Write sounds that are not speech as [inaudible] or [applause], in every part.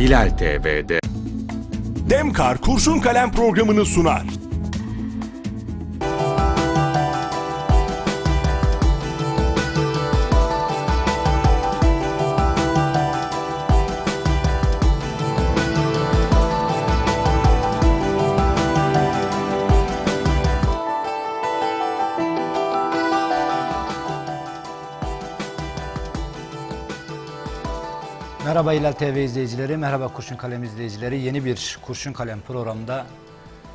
Hilal TV'de. Demkar Kurşun Kalem programını sunar. Merhaba Hilal TV izleyicileri, merhaba Kurşun Kalem izleyicileri. Yeni bir Kurşun Kalem programında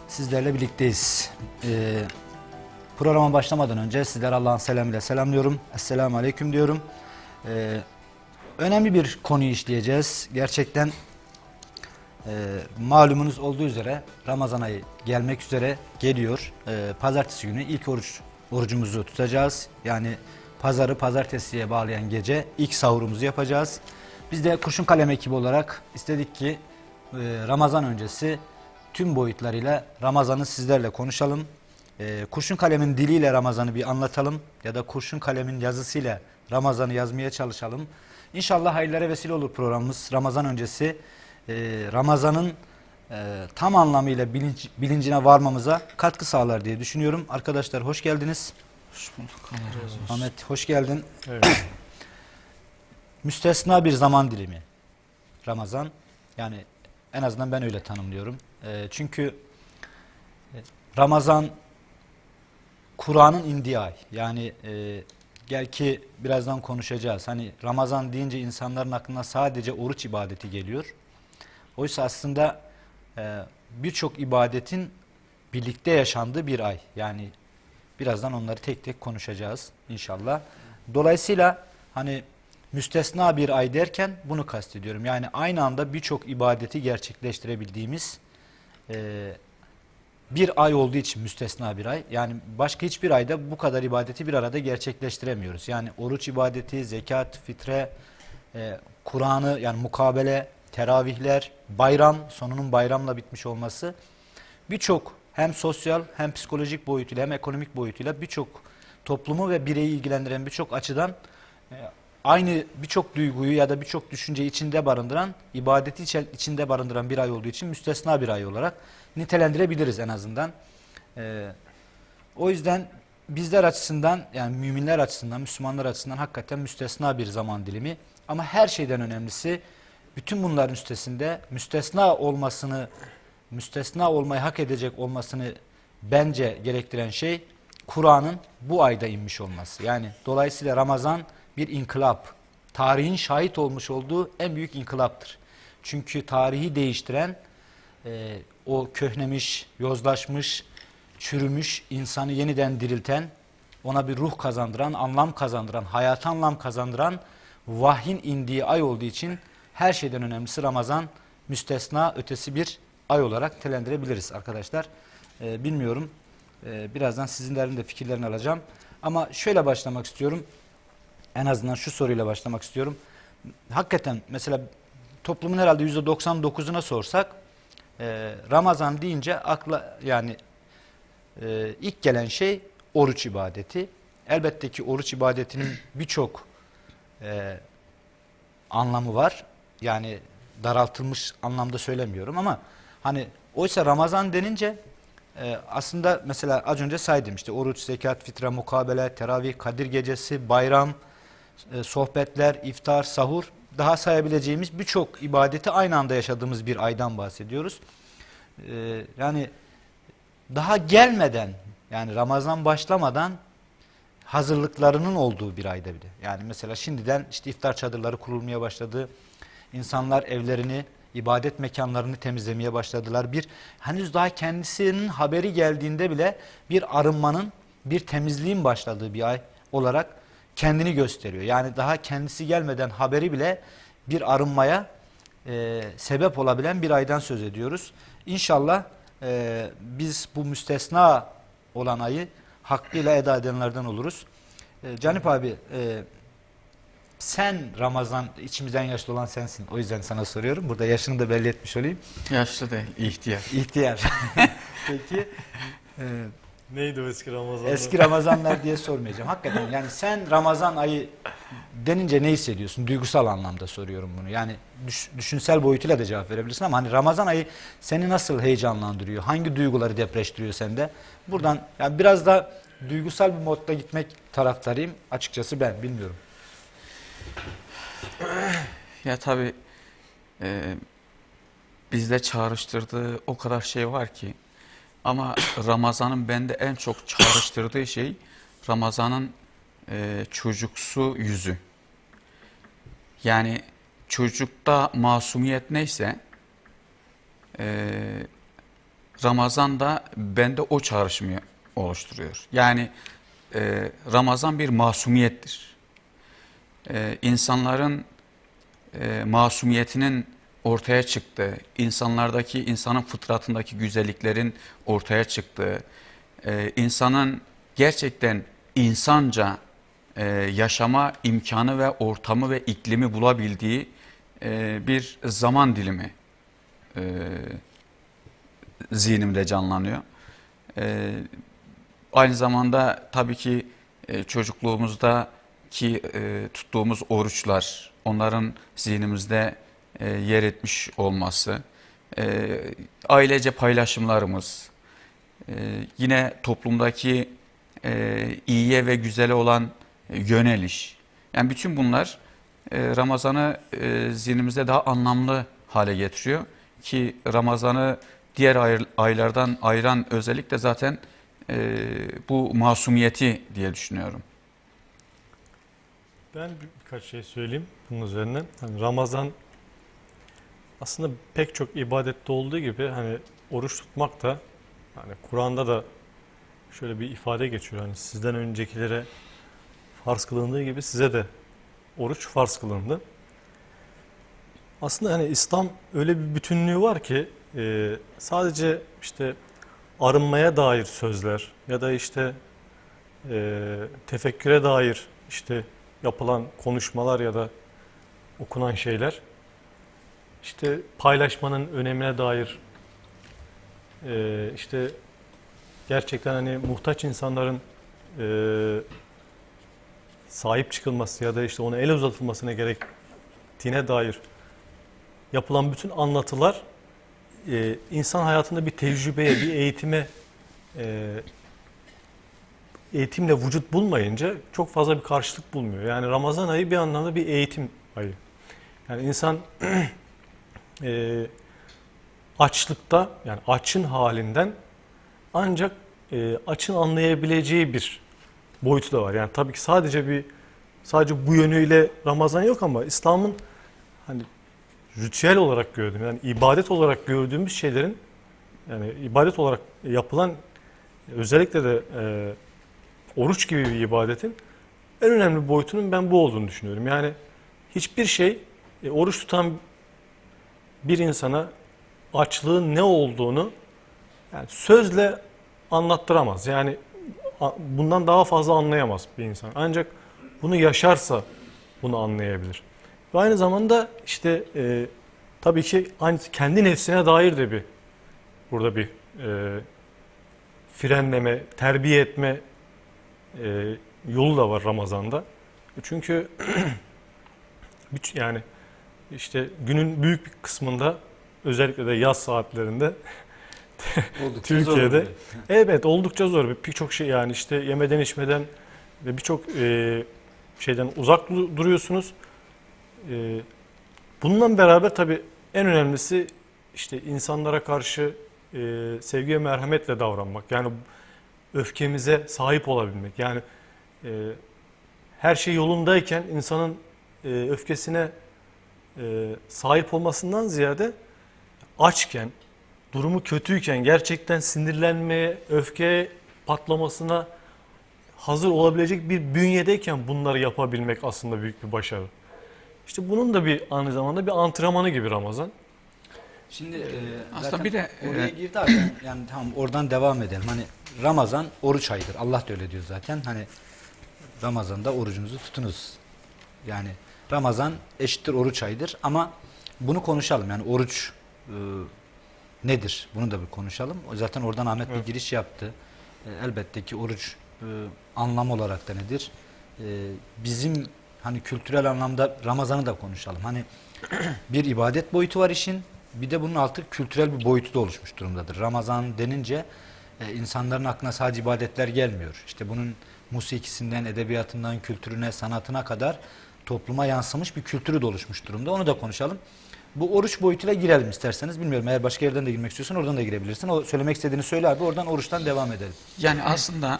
sizlerle birlikteyiz. Ee, programa başlamadan önce sizlere Allah'ın selamıyla selamlıyorum. Esselamu Aleyküm diyorum. Ee, önemli bir konuyu işleyeceğiz. Gerçekten e, malumunuz olduğu üzere Ramazan ayı gelmek üzere geliyor. Ee, pazartesi günü ilk oruç orucumuzu tutacağız. Yani pazarı pazartesiye bağlayan gece ilk sahurumuzu yapacağız. Biz de Kurşun Kalem ekibi olarak istedik ki e, Ramazan öncesi tüm boyutlarıyla Ramazan'ı sizlerle konuşalım. E, Kurşun Kalem'in diliyle Ramazan'ı bir anlatalım ya da Kurşun Kalem'in yazısıyla Ramazan'ı yazmaya çalışalım. İnşallah hayırlara vesile olur programımız. Ramazan öncesi e, Ramazan'ın tam anlamıyla bilinç, bilincine varmamıza katkı sağlar diye düşünüyorum. Arkadaşlar hoş geldiniz. Hoş bulduk. Ahmet hoş geldin. Müstesna bir zaman dilimi Ramazan. Yani en azından ben öyle tanımlıyorum. E, çünkü Ramazan Kur'an'ın indiği ay. Yani e, gel ki birazdan konuşacağız. Hani Ramazan deyince insanların aklına sadece oruç ibadeti geliyor. Oysa aslında e, birçok ibadetin birlikte yaşandığı bir ay. Yani birazdan onları tek tek konuşacağız inşallah. Dolayısıyla hani müstesna bir ay derken bunu kastediyorum. Yani aynı anda birçok ibadeti gerçekleştirebildiğimiz e, bir ay olduğu için müstesna bir ay. Yani başka hiçbir ayda bu kadar ibadeti bir arada gerçekleştiremiyoruz. Yani oruç ibadeti, zekat, fitre, e, Kur'an'ı yani mukabele, teravihler, bayram, sonunun bayramla bitmiş olması birçok hem sosyal hem psikolojik boyutuyla hem ekonomik boyutuyla birçok toplumu ve bireyi ilgilendiren birçok açıdan e, aynı birçok duyguyu ya da birçok düşünceyi içinde barındıran, ibadeti içinde barındıran bir ay olduğu için müstesna bir ay olarak nitelendirebiliriz en azından. Ee, o yüzden bizler açısından yani müminler açısından, Müslümanlar açısından hakikaten müstesna bir zaman dilimi. Ama her şeyden önemlisi bütün bunların üstesinde müstesna olmasını, müstesna olmayı hak edecek olmasını bence gerektiren şey Kur'an'ın bu ayda inmiş olması. Yani dolayısıyla Ramazan bir inkılap. Tarihin şahit olmuş olduğu en büyük inkılaptır. Çünkü tarihi değiştiren e, o köhnemiş, yozlaşmış, çürümüş insanı yeniden dirilten, ona bir ruh kazandıran, anlam kazandıran, hayata anlam kazandıran vahyin indiği ay olduğu için her şeyden önemlisi Ramazan müstesna ötesi bir ay olarak telendirebiliriz arkadaşlar. E, bilmiyorum. E, birazdan sizinlerin de fikirlerini alacağım. Ama şöyle başlamak istiyorum. En azından şu soruyla başlamak istiyorum. Hakikaten mesela toplumun herhalde %99'una sorsak e, Ramazan deyince akla yani e, ilk gelen şey oruç ibadeti. Elbette ki oruç ibadetinin [clears throat] birçok e, anlamı var. Yani daraltılmış anlamda söylemiyorum ama hani oysa Ramazan denince e, aslında mesela az önce saydım işte oruç, zekat, fitre, mukabele, teravih, kadir gecesi, bayram, e, sohbetler, iftar, sahur daha sayabileceğimiz birçok ibadeti aynı anda yaşadığımız bir aydan bahsediyoruz. E, yani daha gelmeden yani Ramazan başlamadan hazırlıklarının olduğu bir ayda bir de. Yani mesela şimdiden işte iftar çadırları kurulmaya başladı. İnsanlar evlerini, ibadet mekanlarını temizlemeye başladılar. Bir henüz daha kendisinin haberi geldiğinde bile bir arınmanın, bir temizliğin başladığı bir ay olarak kendini gösteriyor. Yani daha kendisi gelmeden haberi bile bir arınmaya e, sebep olabilen bir aydan söz ediyoruz. İnşallah e, biz bu müstesna olan ayı hakkıyla eda edenlerden oluruz. E, Canip abi e, sen Ramazan içimizden yaşlı olan sensin. O yüzden sana soruyorum. Burada yaşını da belli etmiş olayım. Yaşlı değil, ihtiyar. İhtiyar. [laughs] Peki e, Neydi o eski Ramazanlar? eski Ramazanlar diye sormayacağım. Hakikaten yani sen Ramazan ayı denince ne hissediyorsun? Duygusal anlamda soruyorum bunu. Yani düş- düşünsel boyutuyla da cevap verebilirsin ama hani Ramazan ayı seni nasıl heyecanlandırıyor? Hangi duyguları depreştiriyor sende? Buradan yani biraz da duygusal bir modda gitmek taraftarıyım. Açıkçası ben bilmiyorum. Ya tabii e, bizde çağrıştırdığı o kadar şey var ki ama Ramazan'ın bende en çok çağrıştırdığı şey Ramazan'ın e, çocuksu yüzü. Yani çocukta masumiyet neyse e, Ramazan da bende o çağrışımı oluşturuyor. Yani e, Ramazan bir masumiyettir. E, insanların e, masumiyetinin ortaya çıktığı, insanlardaki, insanın fıtratındaki güzelliklerin ortaya çıktığı, e, insanın gerçekten insanca e, yaşama imkanı ve ortamı ve iklimi bulabildiği e, bir zaman dilimi e, zihnimde canlanıyor. Aynı zamanda tabii ki e, çocukluğumuzdaki e, tuttuğumuz oruçlar, onların zihnimizde e, yer etmiş olması, e, ailece paylaşımlarımız, e, yine toplumdaki e, iyiye ve güzele olan e, yöneliş. Yani bütün bunlar e, Ramazan'ı e, zihnimizde daha anlamlı hale getiriyor. Ki Ramazan'ı diğer ay- aylardan ayıran özellik de zaten e, bu masumiyeti diye düşünüyorum. Ben bir- birkaç şey söyleyeyim bunun üzerine. Hani Ramazan aslında pek çok ibadette olduğu gibi hani oruç tutmak da hani Kur'an'da da şöyle bir ifade geçiyor. Hani sizden öncekilere farz kılındığı gibi size de oruç farz kılındı. Aslında hani İslam öyle bir bütünlüğü var ki e, sadece işte arınmaya dair sözler ya da işte e, tefekküre dair işte yapılan konuşmalar ya da okunan şeyler işte paylaşmanın önemine dair e, işte gerçekten hani muhtaç insanların e, sahip çıkılması ya da işte ona el uzatılmasına gerektiğine dair yapılan bütün anlatılar e, insan hayatında bir tecrübeye, bir eğitime e, eğitimle vücut bulmayınca çok fazla bir karşılık bulmuyor. Yani Ramazan ayı bir anlamda bir eğitim ayı. Yani insan [clears throat] e, açlıkta yani açın halinden ancak e, açın anlayabileceği bir boyutu da var. Yani tabii ki sadece bir sadece bu yönüyle Ramazan yok ama İslam'ın hani ritüel olarak gördüğüm yani ibadet olarak gördüğümüz şeylerin yani ibadet olarak yapılan özellikle de e, oruç gibi bir ibadetin en önemli boyutunun ben bu olduğunu düşünüyorum. Yani hiçbir şey e, oruç tutan bir insana açlığın ne olduğunu yani sözle anlattıramaz. Yani bundan daha fazla anlayamaz bir insan. Ancak bunu yaşarsa bunu anlayabilir. Ve aynı zamanda işte e, tabii ki aynı kendi nefsine dair de bir burada bir e, frenleme, terbiye etme e, yolu da var Ramazan'da. Çünkü [clears throat] yani işte günün büyük bir kısmında özellikle de yaz saatlerinde [laughs] Türkiye'de evet oldukça zor. Birçok şey yani işte yemeden içmeden ve birçok e, şeyden uzak du- duruyorsunuz. E, bununla beraber tabii en önemlisi işte insanlara karşı e, sevgi ve merhametle davranmak. Yani öfkemize sahip olabilmek. Yani e, her şey yolundayken insanın e, öfkesine e, sahip olmasından ziyade açken, durumu kötüyken gerçekten sinirlenmeye, öfke patlamasına hazır olabilecek bir bünyedeyken bunları yapabilmek aslında büyük bir başarı. İşte bunun da bir aynı zamanda bir antrenmanı gibi Ramazan. Şimdi e, Aslında bir de, oraya e, girdi abi. Yani tamam oradan devam edelim. Hani Ramazan oruç ayıdır. Allah da öyle diyor zaten. Hani Ramazan'da orucunuzu tutunuz. Yani Ramazan eşittir oruç ayıdır ama bunu konuşalım. Yani oruç e, nedir? Bunu da bir konuşalım. Zaten oradan Ahmet bir Evet. giriş yaptı. E, elbette ki oruç e, anlam olarak da nedir? E, bizim hani kültürel anlamda Ramazan'ı da konuşalım. Hani [clears throat] bir ibadet boyutu var işin. Bir de bunun altı kültürel bir boyutu da oluşmuş durumdadır. Ramazan denince e, insanların aklına sadece ibadetler gelmiyor. İşte bunun musikisinden, edebiyatından, kültürüne, sanatına kadar topluma yansımış bir kültürü de oluşmuş durumda. Onu da konuşalım. Bu oruç boyutuyla girelim isterseniz. Bilmiyorum eğer başka yerden de girmek istiyorsan oradan da girebilirsin. O söylemek istediğini söyle abi oradan oruçtan devam edelim. Yani aslında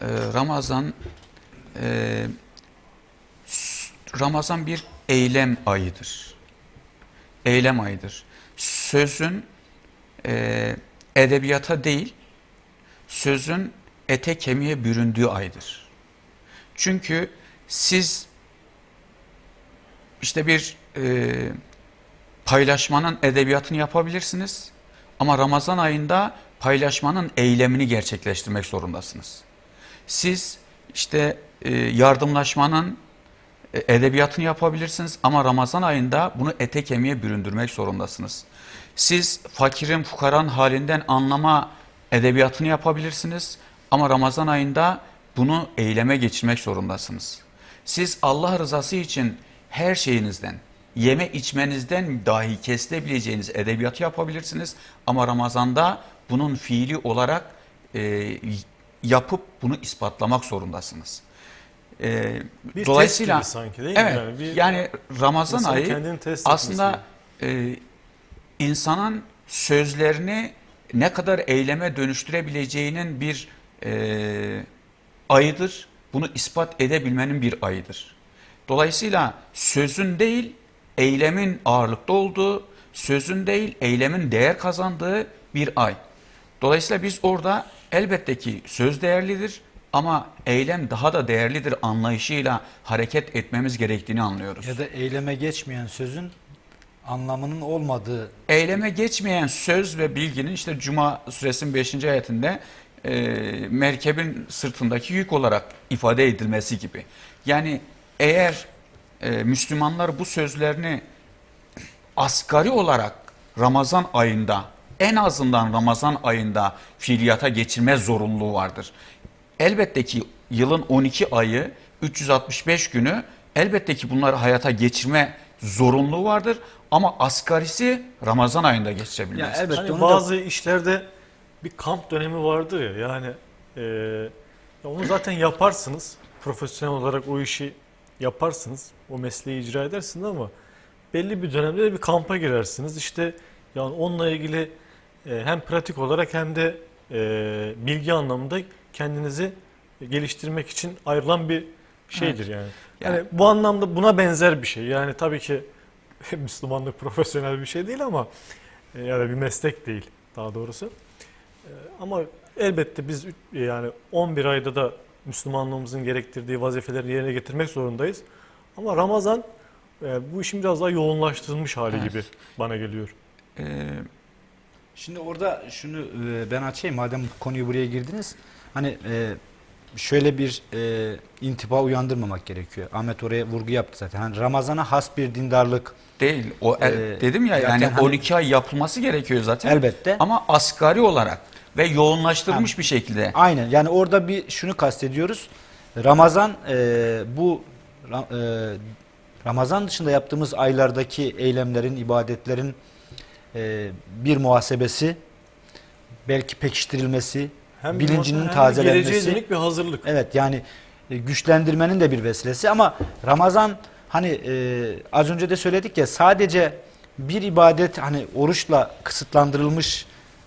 e, Ramazan e, Ramazan bir eylem ayıdır. Eylem ayıdır. Sözün e, edebiyata değil, sözün ete kemiğe büründüğü aydır. Çünkü siz işte bir e, paylaşmanın edebiyatını yapabilirsiniz ama Ramazan ayında paylaşmanın eylemini gerçekleştirmek zorundasınız. Siz işte e, yardımlaşmanın e, edebiyatını yapabilirsiniz ama Ramazan ayında bunu ete kemiğe büründürmek zorundasınız. Siz fakirin fukaran halinden anlama edebiyatını yapabilirsiniz ama Ramazan ayında bunu eyleme geçirmek zorundasınız. Siz Allah rızası için her şeyinizden, yeme içmenizden dahi kesilebileceğiniz edebiyatı yapabilirsiniz ama Ramazan'da bunun fiili olarak e, yapıp bunu ispatlamak zorundasınız. E, Bir dolayısıyla test gibi sanki değil mi? evet, Yani bir- yani Ramazan ayı aslında e, insanın sözlerini ne kadar eyleme dönüştürebileceğinin bir e, ayıdır. Bunu ispat edebilmenin bir ayıdır. Dolayısıyla sözün değil eylemin ağırlıkta olduğu, sözün değil eylemin değer kazandığı bir ay. Dolayısıyla biz orada elbette ki söz değerlidir ama eylem daha da değerlidir anlayışıyla hareket etmemiz gerektiğini anlıyoruz. Ya da eyleme geçmeyen sözün anlamının olmadığı Eyleme geçmeyen söz ve bilginin işte Cuma suresinin 5. ayetinde e, merkebin sırtındaki yük olarak ifade edilmesi gibi. Yani eğer e, Müslümanlar bu sözlerini asgari olarak Ramazan ayında en azından Ramazan ayında fiiliyata geçirme zorunluluğu vardır. Elbette ki yılın 12 ayı 365 günü elbette ki bunları hayata geçirme zorunluluğu vardır ama asgarisi Ramazan ayında geçirebilmez. Ya elbette Hani onu da- bazı işlerde bir kamp dönemi vardır ya yani e, onu zaten yaparsınız profesyonel olarak o işi yaparsınız o mesleği icra edersiniz ama belli bir dönemde de bir kampa girersiniz işte yani onunla ilgili e, hem pratik olarak hem de e, bilgi anlamında kendinizi geliştirmek için ayrılan bir şeydir yani. Yani bu anlamda buna benzer bir şey. Yani tabii ki [laughs] Müslümanlık profesyonel bir şey değil ama e, ya da bir meslek değil daha doğrusu. Ama elbette biz yani 11 ayda da Müslümanlığımızın gerektirdiği vazifeleri yerine getirmek zorundayız. Ama Ramazan e, bu işin biraz daha yoğunlaştırılmış hali Evet. gibi bana geliyor. E, Şimdi orada şunu e, ben açayım madem bu konuyu buraya girdiniz. Hani e, şöyle bir e, intiba uyandırmamak gerekiyor. Ahmet oraya vurgu yaptı zaten. Hani Ramazan'a has bir dindarlık değil. O el- Ee, dedim ya yani hani- 12 ay yapılması gerekiyor zaten. elbette. Ama asgari olarak ve yoğunlaştırılmış bir şekilde. Aynen yani orada bir şunu kastediyoruz. Ramazan e, bu e, Ramazan dışında yaptığımız aylardaki eylemlerin, ibadetlerin e, bir muhasebesi, belki pekiştirilmesi, Hem bilincinin hem tazelenmesi. geleceğe dönük bir hazırlık. Evet yani e, güçlendirmenin de bir vesilesi ama Ramazan hani e, az önce de söyledik ya sadece bir ibadet hani oruçla kısıtlandırılmış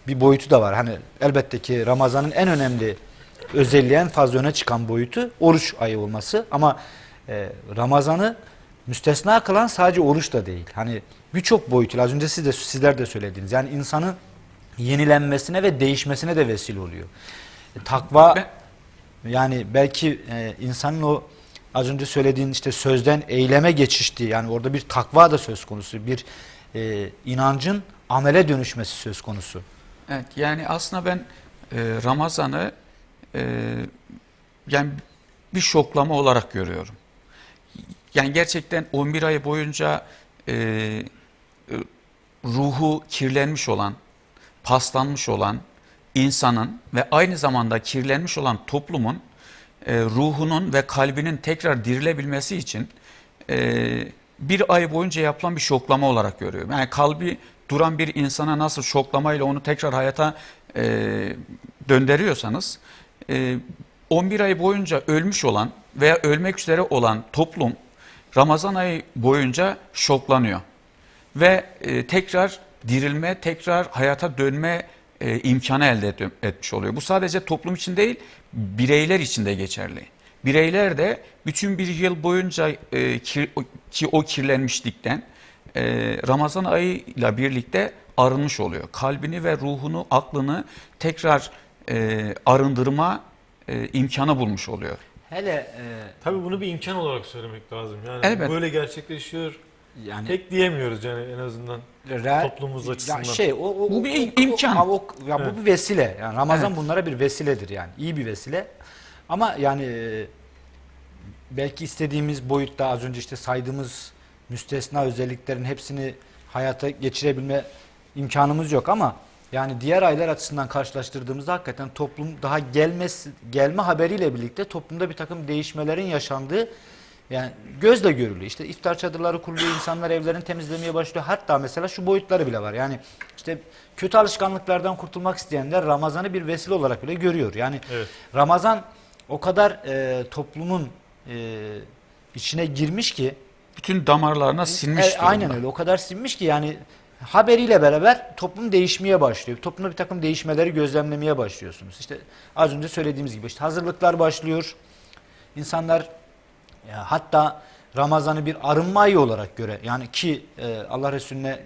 bir boyutu da var. Hani elbette ki Ramazan'ın en önemli özelliği en fazla öne çıkan boyutu oruç ayı olması ama e, Ramazan'ı müstesna kılan sadece oruç da değil. Hani birçok boyutuyla az önce siz de sizler de söylediniz. Yani insanın yenilenmesine ve değişmesine de vesile oluyor. E, takva yani belki e, insanın o az önce söylediğin işte sözden eyleme geçişti. Yani orada bir takva da söz konusu. Bir e, inancın amele dönüşmesi söz konusu. Evet yani aslında ben e, Ramazan'ı e, yani bir şoklama olarak görüyorum. Yani gerçekten 11 ay boyunca e, e, ruhu kirlenmiş olan, paslanmış olan insanın ve aynı zamanda kirlenmiş olan toplumun e, ruhunun ve kalbinin tekrar dirilebilmesi için e, bir ay boyunca yapılan bir şoklama olarak görüyorum. Yani kalbi duran bir insana nasıl şoklamayla onu tekrar hayata e, döndürüyorsanız e, 11 ay boyunca ölmüş olan veya ölmek üzere olan toplum Ramazan ayı boyunca şoklanıyor ve e, tekrar dirilme, tekrar hayata dönme e, imkanı elde et- etmiş oluyor. Bu sadece toplum için değil, bireyler için de geçerli. Bireyler de bütün bir yıl boyunca e, kir- ki o kirlenmişlikten Ramazan ayıyla birlikte arınmış oluyor. Kalbini ve ruhunu, aklını tekrar e, arındırma e, imkanı bulmuş oluyor. Hele e, Tabii bunu bir imkan olarak söylemek lazım. Yani Elbet. böyle gerçekleşiyor. yani Pek diyemiyoruz yani en azından. Re- Toplumumuz Ya açısından. şey o, o- Bu bir o- imkan. o- o- ya Evet. bu bir vesile. Yani Ramazan Evet. bunlara bir vesiledir yani. iyi bir vesile. Ama yani e, belki istediğimiz boyutta az önce işte saydığımız müstesna özelliklerin hepsini hayata geçirebilme imkanımız yok ama yani diğer aylar açısından karşılaştırdığımızda hakikaten toplum daha gelmesi, gelme haberiyle birlikte toplumda bir takım değişmelerin yaşandığı yani gözle görülüyor. İşte iftar çadırları kuruluyor, insanlar evlerini temizlemeye başlıyor. Hatta mesela şu boyutları bile var. Yani işte kötü alışkanlıklardan kurtulmak isteyenler Ramazan'ı bir vesile olarak bile görüyor. Yani Evet. Ramazan o kadar e, toplumun e, içine girmiş ki Bütün damarlarına sinmiş e, aynen durumda. öyle o kadar sinmiş ki yani haberiyle beraber toplum değişmeye başlıyor. Toplumda bir takım değişmeleri gözlemlemeye başlıyorsunuz. İşte az önce söylediğimiz gibi işte hazırlıklar başlıyor. İnsanlar ya hatta Ramazan'ı bir arınma ayı olarak göre yani ki e, Allah Resulüne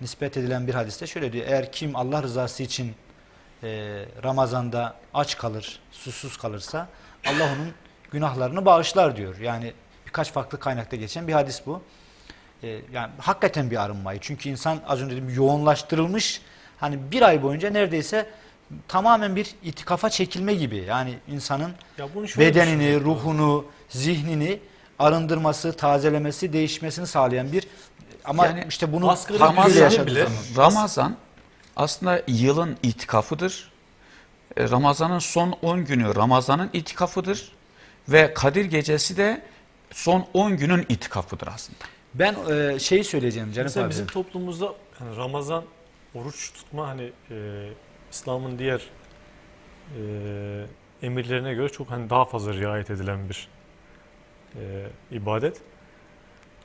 nispet edilen bir hadiste şöyle diyor. Eğer kim Allah rızası için e, Ramazan'da aç kalır, susuz kalırsa Allah onun günahlarını bağışlar diyor. Yani birkaç farklı kaynakta geçen bir hadis bu. E, yani hakikaten bir arınmayı. Çünkü insan az önce dedim yoğunlaştırılmış hani bir ay boyunca neredeyse tamamen bir itikafa çekilme gibi. Yani insanın Ya bedenini, ruhunu, zihnini arındırması, tazelemesi, değişmesini sağlayan bir ama Yani işte bunu düzeyde yaşadığı bile- zaman. Ramazan aslında yılın itikafıdır. E, Ramazan'ın son 10 günü Ramazan'ın itikafıdır ve Kadir Gecesi de son 10 günün itikafıdır aslında. Ben e, şeyi söyleyeceğim canım Mesela abi. bizim toplumumuzda yani Ramazan oruç tutma hani e, İslam'ın diğer e, emirlerine göre çok hani daha fazla riayet edilen bir e, ibadet.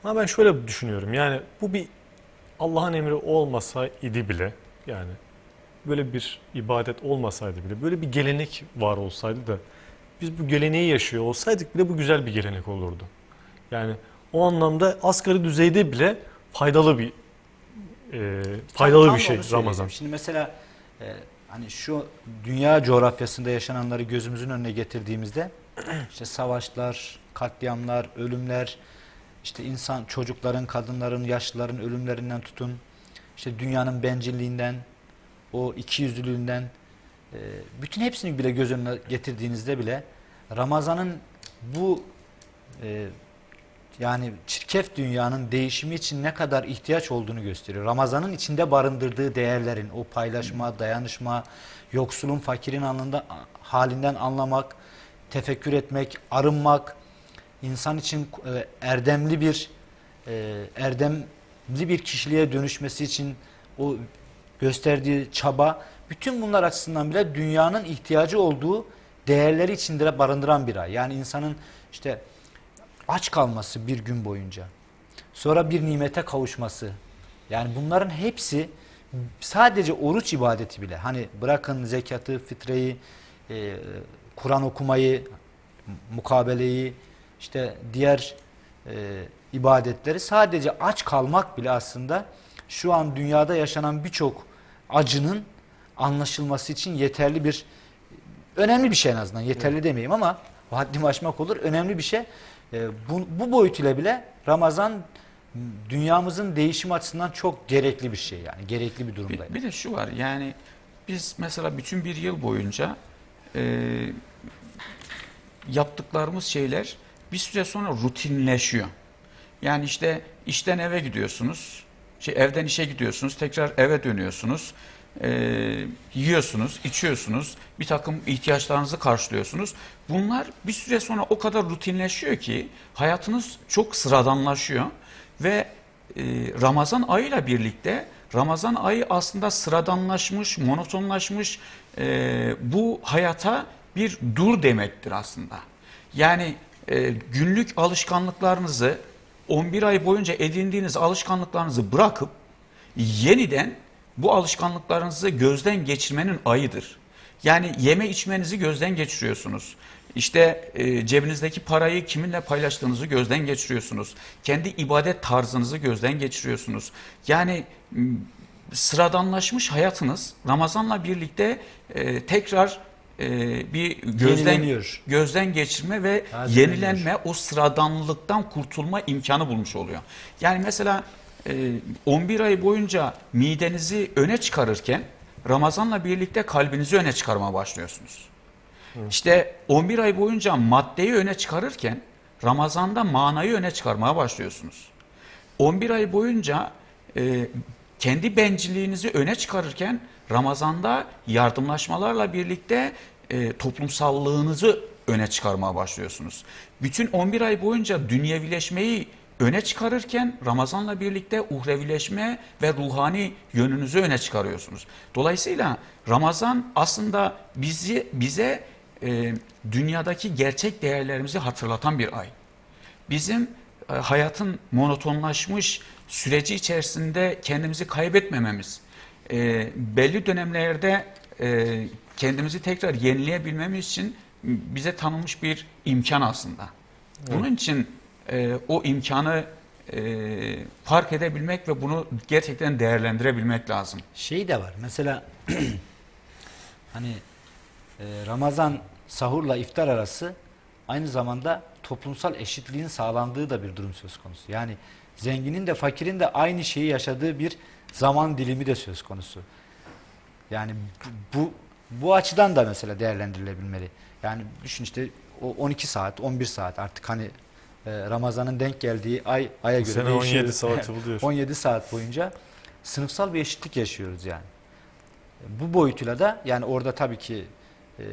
Ama ben şöyle düşünüyorum yani bu bir Allah'ın emri olmasa idi bile yani böyle bir ibadet olmasaydı bile böyle bir gelenek var olsaydı da biz bu geleneği yaşıyor olsaydık bile bu güzel bir gelenek olurdu. Yani o anlamda asgari düzeyde bile faydalı bir e, faydalı Tam bir şey. Ramazan. Şimdi mesela e, hani şu dünya coğrafyasında yaşananları gözümüzün önüne getirdiğimizde [clears throat] işte savaşlar, katliamlar, ölümler, işte insan çocukların, kadınların, yaşlıların ölümlerinden tutun, işte dünyanın bencilliğinden, o ikiyüzlülüğünden e, bütün hepsini bile göz önüne getirdiğinizde bile Ramazan'ın bu e, yani çirkef dünyanın değişimi için ne kadar ihtiyaç olduğunu gösteriyor. Ramazan'ın içinde barındırdığı değerlerin, o paylaşma, dayanışma, yoksulun, fakirin anında, halinden anlamak, tefekkür etmek, arınmak, insan için e, erdemli bir e, erdemli bir kişiliğe dönüşmesi için o gösterdiği çaba, bütün bunlar açısından bile dünyanın ihtiyacı olduğu değerleri içinde barındıran bir ay. Yani insanın işte aç kalması bir gün boyunca. Sonra bir nimete kavuşması. Yani bunların hepsi sadece oruç ibadeti bile. Hani bırakın zekatı, fitreyi, e, Kur'an okumayı, mukabeleyi, işte diğer e, ibadetleri sadece aç kalmak bile aslında şu an dünyada yaşanan birçok acının anlaşılması için yeterli bir önemli bir şey en azından. Yeterli demeyeyim ama haddimi aşmak olur. Önemli bir şey. E, bu, bu boyutuyla bile Ramazan dünyamızın değişim açısından çok gerekli bir şey yani. Gerekli bir durumda. Bir, bir de şu var yani biz mesela bütün bir yıl boyunca e, yaptıklarımız şeyler bir süre sonra rutinleşiyor. Yani işte işten eve gidiyorsunuz, şey evden işe gidiyorsunuz, tekrar eve dönüyorsunuz. E, yiyorsunuz, içiyorsunuz, bir takım ihtiyaçlarınızı karşılıyorsunuz. Bunlar bir süre sonra o kadar rutinleşiyor ki hayatınız çok sıradanlaşıyor ve e, Ramazan ayıyla birlikte Ramazan ayı aslında sıradanlaşmış, monotonlaşmış e, bu hayata bir dur demektir aslında. Yani e, günlük alışkanlıklarınızı 11 ay boyunca edindiğiniz alışkanlıklarınızı bırakıp yeniden bu alışkanlıklarınızı gözden geçirmenin ayıdır. Yani yeme içmenizi gözden geçiriyorsunuz. İşte e, cebinizdeki parayı kiminle paylaştığınızı gözden geçiriyorsunuz. Kendi ibadet tarzınızı gözden geçiriyorsunuz. Yani sıradanlaşmış hayatınız Ramazan'la birlikte e, tekrar e, bir gözden gözden geçirme ve Tazeleniyor. yenilenme o sıradanlıktan kurtulma imkanı bulmuş oluyor. Yani mesela 11 ay boyunca midenizi öne çıkarırken Ramazan'la birlikte kalbinizi öne çıkarmaya başlıyorsunuz. İşte 11 ay boyunca maddeyi öne çıkarırken Ramazan'da manayı öne çıkarmaya başlıyorsunuz. 11 ay boyunca e, kendi bencilliğinizi öne çıkarırken Ramazan'da yardımlaşmalarla birlikte e, toplumsallığınızı öne çıkarmaya başlıyorsunuz. Bütün 11 ay boyunca dünyevileşmeyi öne çıkarırken Ramazan'la birlikte uhrevileşme ve ruhani yönünüzü öne çıkarıyorsunuz. Dolayısıyla Ramazan aslında bizi bize e, dünyadaki gerçek değerlerimizi hatırlatan bir ay bizim e, hayatın monotonlaşmış süreci içerisinde kendimizi kaybetmememiz, e, belli dönemlerde e, kendimizi tekrar yenileyebilmemiz için bize tanınmış bir imkan aslında. Bunun için e, o imkanı e, fark edebilmek ve bunu gerçekten değerlendirebilmek lazım. Şey de var. Mesela [clears throat] hani e, Ramazan sahurla iftar arası aynı zamanda toplumsal eşitliğin sağlandığı da bir durum söz konusu. Yani zenginin de fakirin de aynı şeyi yaşadığı bir zaman dilimi de söz konusu. Yani bu bu, açıdan da mesela değerlendirilebilmeli. Yani düşün işte o 12 saat, 11 saat artık hani Ramazan'ın denk geldiği ay aya göre sene değişiyor. 17 saati buluyor. 17 [laughs] saat boyunca sınıfsal bir eşitlik yaşıyoruz yani. Bu boyutuyla da yani orada tabii ki e,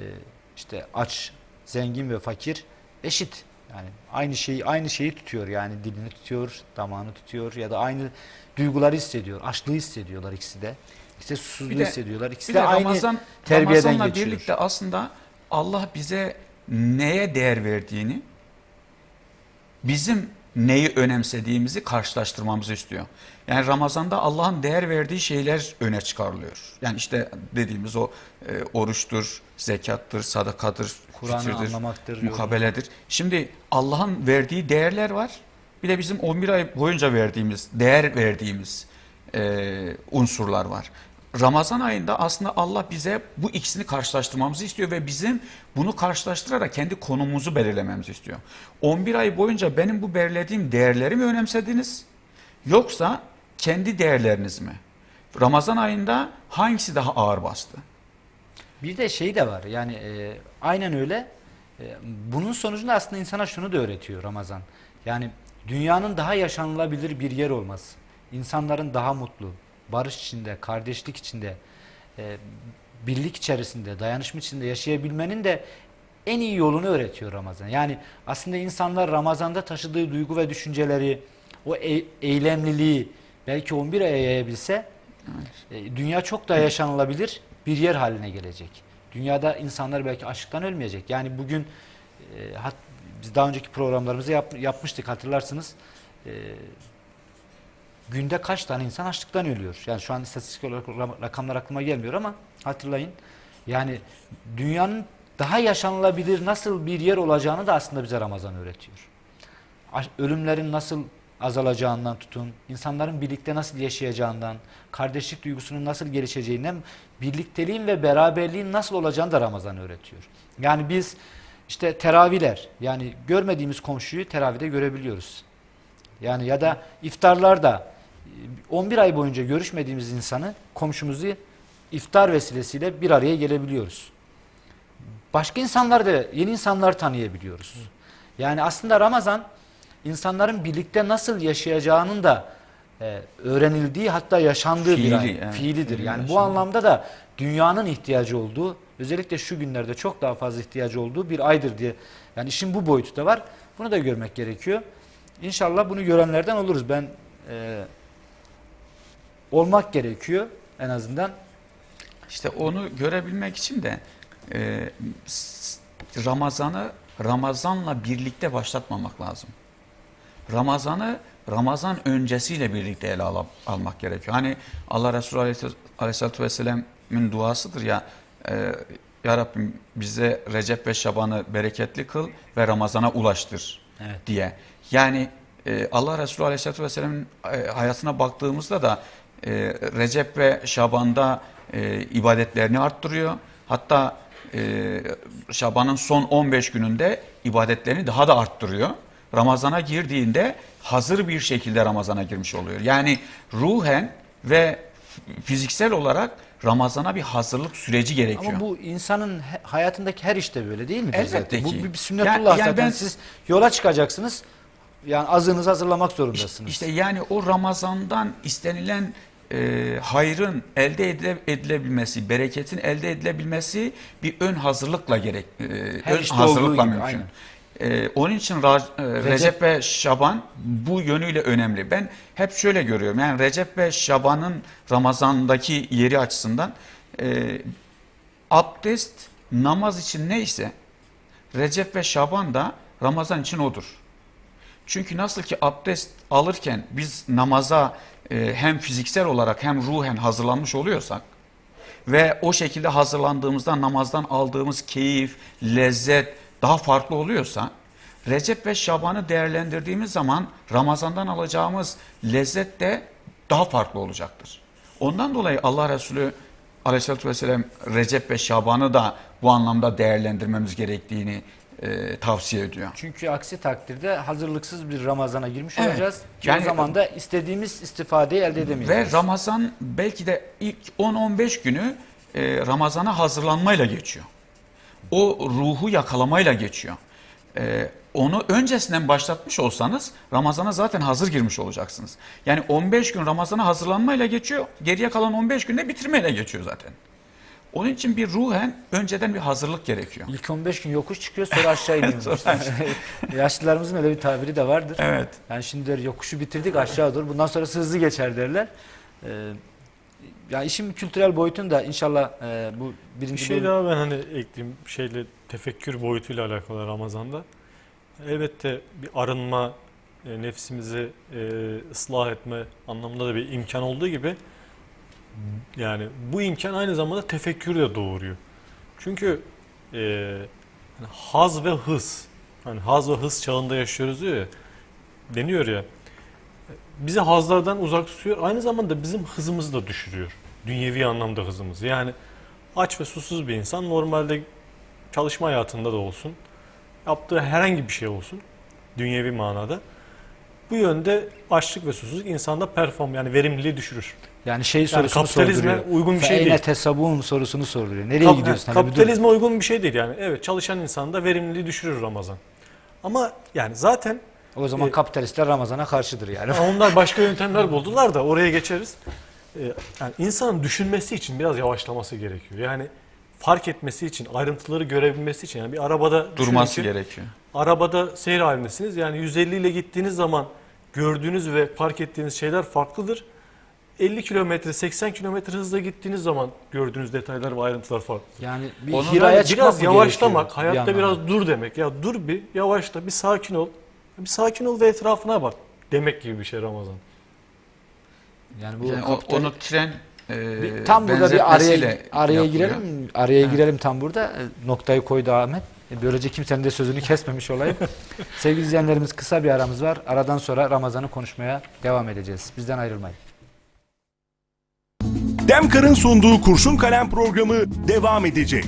işte aç, zengin ve fakir eşit. Yani aynı şeyi aynı şeyi tutuyor yani dilini tutuyor, damağını tutuyor ya da aynı duyguları hissediyor. Açlığı hissediyorlar ikisi de. İşte susuzluğu Bir de- hissediyorlar. İkisi Bir de, de aynı Ramazan, terbiyeden Ramazan'la geçiyor. birlikte aslında Allah bize neye değer verdiğini, bizim neyi önemsediğimizi karşılaştırmamızı istiyor. Yani Ramazan'da Allah'ın değer verdiği şeyler öne çıkarılıyor. Yani işte dediğimiz o e, oruçtur, zekattır, sadakadır, fitirdir, anlamaktır, mukabeledir. Şimdi Allah'ın verdiği değerler var. Bir de bizim 11 ay boyunca verdiğimiz, değer verdiğimiz e, unsurlar var. Ramazan ayında aslında Allah bize bu ikisini karşılaştırmamızı istiyor ve bizim bunu karşılaştırarak kendi konumumuzu belirlememizi istiyor. 11 ay boyunca benim bu belirlediğim değerleri mi önemsediniz yoksa kendi değerleriniz mi? Ramazan ayında hangisi daha ağır bastı? Bir de şey de var yani e, aynen öyle. E, bunun sonucunda aslında insana şunu da öğretiyor Ramazan. Yani dünyanın daha yaşanılabilir bir yer olması. İnsanların daha mutlu, barış içinde, kardeşlik içinde, e, birlik içerisinde, dayanışma içinde yaşayabilmenin de en iyi yolunu öğretiyor Ramazan. Yani aslında insanlar Ramazan'da taşıdığı duygu ve düşünceleri, o e- eylemliliği belki 11 aya yayabilse e, dünya çok daha yaşanılabilir bir yer haline gelecek. Dünyada insanlar belki açlıktan ölmeyecek. Yani bugün e, hat, biz daha önceki programlarımızı yap- yapmıştık hatırlarsınız. E, günde kaç tane insan açlıktan ölüyor? Yani şu an istatistik olarak rakamlar aklıma gelmiyor ama hatırlayın. Yani dünyanın daha yaşanılabilir nasıl bir yer olacağını da aslında bize Ramazan öğretiyor. Ölümlerin nasıl azalacağından tutun, insanların birlikte nasıl yaşayacağından, kardeşlik duygusunun nasıl gelişeceğinden, birlikteliğin ve beraberliğin nasıl olacağını da Ramazan öğretiyor. Yani biz işte teravihler, yani görmediğimiz komşuyu teravide görebiliyoruz. Yani ya da iftarlarda 11 ay boyunca görüşmediğimiz insanı, komşumuzu iftar vesilesiyle bir araya gelebiliyoruz. Başka insanlar da, yeni insanlar tanıyabiliyoruz. Yani aslında Ramazan insanların birlikte nasıl yaşayacağının da e, öğrenildiği hatta yaşandığı bir Fiili, ay. evet. Fiilidir. Fiili Yani bu yaşandı. anlamda da dünyanın ihtiyacı olduğu, özellikle şu günlerde çok daha fazla ihtiyacı olduğu bir aydır diye. Yani işin bu boyutu da var. Bunu da görmek gerekiyor. İnşallah bunu görenlerden oluruz. Ben e, olmak gerekiyor en azından. İşte onu görebilmek için de e, Ramazan'ı Ramazan'la birlikte başlatmamak lazım. Ramazan'ı Ramazan öncesiyle birlikte ele al- almak gerekiyor. Hani Allah Resulü Aleyhis- Aleyhisselatü Vesselam'ın duasıdır ya e, Ya Rabbim bize Recep ve Şaban'ı bereketli kıl ve Ramazan'a ulaştır Evet. diye. Yani e, Allah Resulü Aleyhisselatü Vesselam'ın e, hayatına baktığımızda da e, Recep ve Şaban'da e, ibadetlerini arttırıyor. Hatta e, Şaban'ın son 15 gününde ibadetlerini daha da arttırıyor. Ramazana girdiğinde hazır bir şekilde Ramazana girmiş oluyor. Yani ruhen ve fiziksel olarak Ramazana bir hazırlık süreci gerekiyor. Ama bu insanın hayatındaki her işte böyle değil mi? Elbette zaten? ki. Bu bir sünnetullah Yani- yani zaten. ben- Siz yola çıkacaksınız. Yani azığınızı hazırlamak zorundasınız. İşte yani o Ramazan'dan istenilen e, hayrın elde edile- edilebilmesi, bereketin elde edilebilmesi bir ön hazırlıkla gerek, e, Her ön işte hazırlıkla gibi, mümkün. E, onun için Ra- e, Recep, ve Şaban bu yönüyle önemli. Ben hep şöyle görüyorum. Yani Recep ve Şaban'ın Ramazan'daki yeri açısından e, abdest namaz için neyse Recep ve Şaban da Ramazan için odur. Çünkü nasıl ki abdest alırken biz namaza e, hem fiziksel olarak hem ruhen hazırlanmış oluyorsak ve o şekilde hazırlandığımızda namazdan aldığımız keyif, lezzet daha farklı oluyorsa Recep ve Şaban'ı değerlendirdiğimiz zaman Ramazan'dan alacağımız lezzet de daha farklı olacaktır. Ondan dolayı Allah Resulü Aleyhisselatü Vesselam Recep ve Şaban'ı da bu anlamda değerlendirmemiz gerektiğini e, tavsiye ediyor. Çünkü aksi takdirde hazırlıksız bir Ramazan'a girmiş Evet. olacağız. Ki Yani- o zaman da istediğimiz istifadeyi elde edemeyeceğiz. Ve Ramazan belki de ilk 10-15 günü e, Ramazan'a hazırlanmayla geçiyor. O ruhu yakalamayla geçiyor. E, onu öncesinden başlatmış olsanız Ramazan'a zaten hazır girmiş olacaksınız. Yani 15 gün Ramazan'a hazırlanmayla geçiyor. Geriye kalan 15 günde bitirmeyle geçiyor zaten. Onun için bir ruhen önceden bir hazırlık gerekiyor. İlk 15 gün yokuş çıkıyor sonra aşağı [laughs] iniyor. [laughs] Yaşlılarımızın öyle bir tabiri de vardır. Evet. Yani şimdi der, yokuşu bitirdik aşağı doğru. Bundan sonrası hızlı geçer derler. Ee, ya işin kültürel boyutunu da inşallah e, bu Bir birinci şey bölüm- daha ben hani ekleyeyim şeyle tefekkür boyutuyla alakalı Ramazan'da. Elbette bir arınma, e, nefsimizi e, ıslah etme anlamında da bir imkan olduğu gibi yani bu imkan aynı zamanda tefekkürü de doğuruyor. Çünkü e, hani haz ve hız hani haz ve hız çağında yaşıyoruz diyor ya deniyor ya bizi hazlardan uzak tutuyor. Aynı zamanda bizim hızımızı da düşürüyor. Dünyevi anlamda hızımızı. Yani aç ve susuz bir insan normalde çalışma hayatında da olsun, yaptığı herhangi bir şey olsun, dünyevi manada. Bu yönde açlık ve susuzluk insanda perform yani verimliliği düşürür. Yani şey sorusunu kapitalizme sorduruyor. uygun bir şey değil. tesabun sorusunu sorduruyor. Nereye Kap- gidiyorsun? ha, Hani bir dur. kapitalizme uygun bir şey değil yani. Evet çalışan insanda verimliliği düşürür Ramazan. Ama yani zaten O zaman e, kapitalistler Ramazan'a karşıdır yani. Onlar başka [laughs] yöntemler buldular da oraya geçeriz. Ee, yani insanın düşünmesi için biraz yavaşlaması gerekiyor. Yani fark etmesi için, ayrıntıları görebilmesi için. Yani bir arabada Durması ki, gerekiyor. Arabada seyir halindesiniz. Yani 150 ile gittiğiniz zaman gördüğünüz ve fark ettiğiniz şeyler farklıdır. 50 kilometre, 80 kilometre hızla gittiğiniz zaman gördüğünüz detaylar ve ayrıntılar farklı. Yani bir Onun hiraya biraz yavaşlamak, bir hayatta anlamda? biraz dur demek. Ya dur bir, yavaşla, bir sakin ol. Bir sakin ol ve etrafına bak demek gibi bir şey Ramazan. Yani bu Yani o- kapital- onu tren e, Bir- tam burada bir araya araya girelim. Araya girelim tam burada. E, Noktayı koydu Ahmet. E, Böylece kimsenin de sözünü kesmemiş olayım. [laughs] Sevgili izleyenlerimiz kısa bir aramız var. Aradan sonra Ramazan'ı konuşmaya devam edeceğiz. Bizden ayrılmayın. Demkar'ın sunduğu Kurşun Kalem programı devam edecek.